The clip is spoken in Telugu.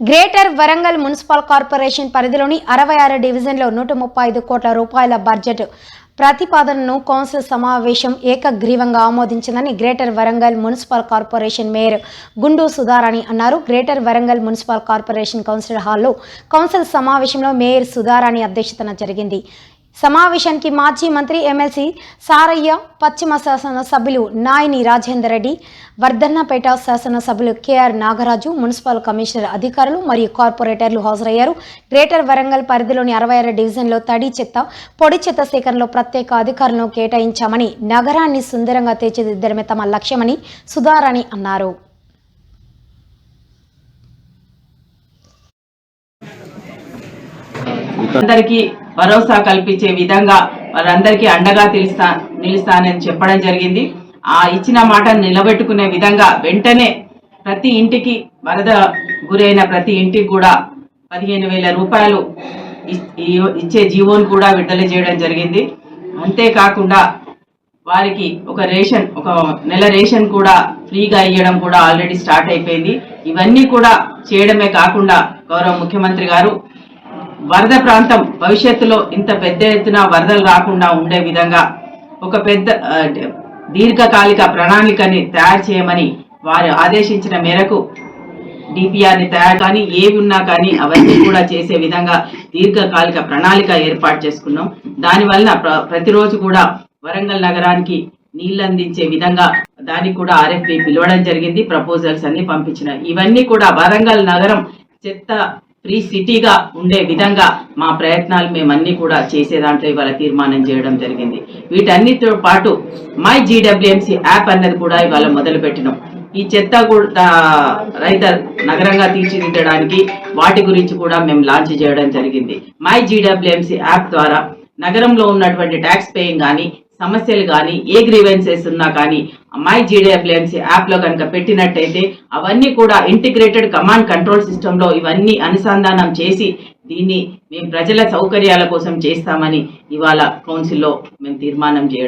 గ్రేటర్ వరంగల్ మున్సిపల్ కార్పొరేషన్ పరిధిలోని అరవై ఆరు డివిజన్లో నూట ముప్పై ఐదు కోట్ల రూపాయల బడ్జెట్ ప్రతిపాదనను కౌన్సిల్ సమావేశం ఏకగ్రీవంగా ఆమోదించిందని greater Warangal municipal corporation mayor Gundu Sudharani అన్నారు. Greater Warangal municipal corporation council హాల్లో కౌన్సిల్ సమావేశంలో మేయర్ సుధారాణి అధ్యక్షతన జరిగింది. సమావేశానికి మాజీ మంత్రి ఎమ్మెల్సీ సారయ్య పశ్చిమ శాసన సభ్యులు నాయని రాజేందర్ రెడ్డి వర్ధన్నపేట శాసన సభ్యులు కెఆర్ నాగరాజు మున్సిపల్ కమిషనర్ అధికారులు మరియు కార్పొరేటర్లు హాజరయ్యారు. గ్రేటర్ వరంగల్ పరిధిలోని అరవై ఆరు డివిజన్లో తడి చెత్త పొడి చెత్త సేకరణలో ప్రత్యేక అధికారులను కేటాయించామని నగరాన్ని సుందరంగా తీర్చిదిద్దడమే తమ లక్ష్యమని సుధారాణి అన్నారు. అందరికీ భరోసా కల్పించే విధంగా వారందరికీ అండగా తెలుస్తా నిలుస్తానని చెప్పడం జరిగింది. ఆ ఇచ్చిన మాట నిలబెట్టుకునే విధంగా వెంటనే ప్రతి ఇంటికి వరద గురైన ప్రతి ఇంటికి కూడా పదిహేను వేల రూపాయలు ఇచ్చే జీవోను కూడా విడుదల చేయడం జరిగింది. అంతేకాకుండా వారికి ఒక రేషన్ ఒక నెల రేషన్ కూడా ఫ్రీగా ఇవ్వడం కూడా ఆల్రెడీ స్టార్ట్ అయిపోయింది. ఇవన్నీ కూడా చేయడమే కాకుండా గౌరవ ముఖ్యమంత్రి గారు వరద ప్రాంతం భవిష్యత్తులో ఇంత పెద్ద ఎత్తున వరదలు రాకుండా ఉండే విధంగా ఒక పెద్ద దీర్ఘకాలిక ప్రణాళికని తయారు చేయమని వారు ఆదేశించిన మేరకు డిపిఆర్ని తయారు కానీ ఏవి ఉన్నా కానీ అవన్నీ కూడా చేసే విధంగా దీర్ఘకాలిక ప్రణాళిక ఏర్పాటు చేసుకున్నాం. దానివల్ల ప్ర- ప్రతిరోజు కూడా వరంగల్ నగరానికి నీళ్ళు అందించే విధంగా దానికి కూడా ఆర్ఎఫ్బి పిలవడం జరిగింది ప్రపోజల్స్ అన్ని పంపించిన ఇవన్నీ కూడా వరంగల్ నగరం చెత్త ఫ్రీ సిటీగా ఉండే విధంగా మా ప్రయత్నాలు మేమన్నీ కూడా చేసే దాంట్లో ఇవాళ తీర్మానం చేయడం జరిగింది. వీటన్నిటితో పాటు మై జీడబ్ల్యూఎంసీ యాప్ అన్నది కూడా ఇవాళ మొదలు పెట్టినాం ఈ చెత్త కూడా రైత నగరంగా తీర్చిదిద్దడానికి వాటి గురించి కూడా మేము లాంచ్ చేయడం జరిగింది. మై జీడబ్ల్యూఎంసీ యాప్ ద్వారా నగరంలో ఉన్నటువంటి ట్యాక్స్ పేయింగ్ కానీ సమస్యలు కానీ ఏ గ్రీవెన్సెస్ ఉన్నా కానీ మై జీడబ్ల్యూఎంసీ యాప్లో కనుక పెట్టినట్టయితే అవన్నీ కూడా ఇంటిగ్రేటెడ్ కమాండ్ కంట్రోల్ సిస్టమ్లో ఇవన్నీ అనుసంధానం చేసి దీన్ని మేము ప్రజల సౌకర్యాల కోసం చేస్తామని ఇవాళ కౌన్సిల్లో మేము తీర్మానం చేయడం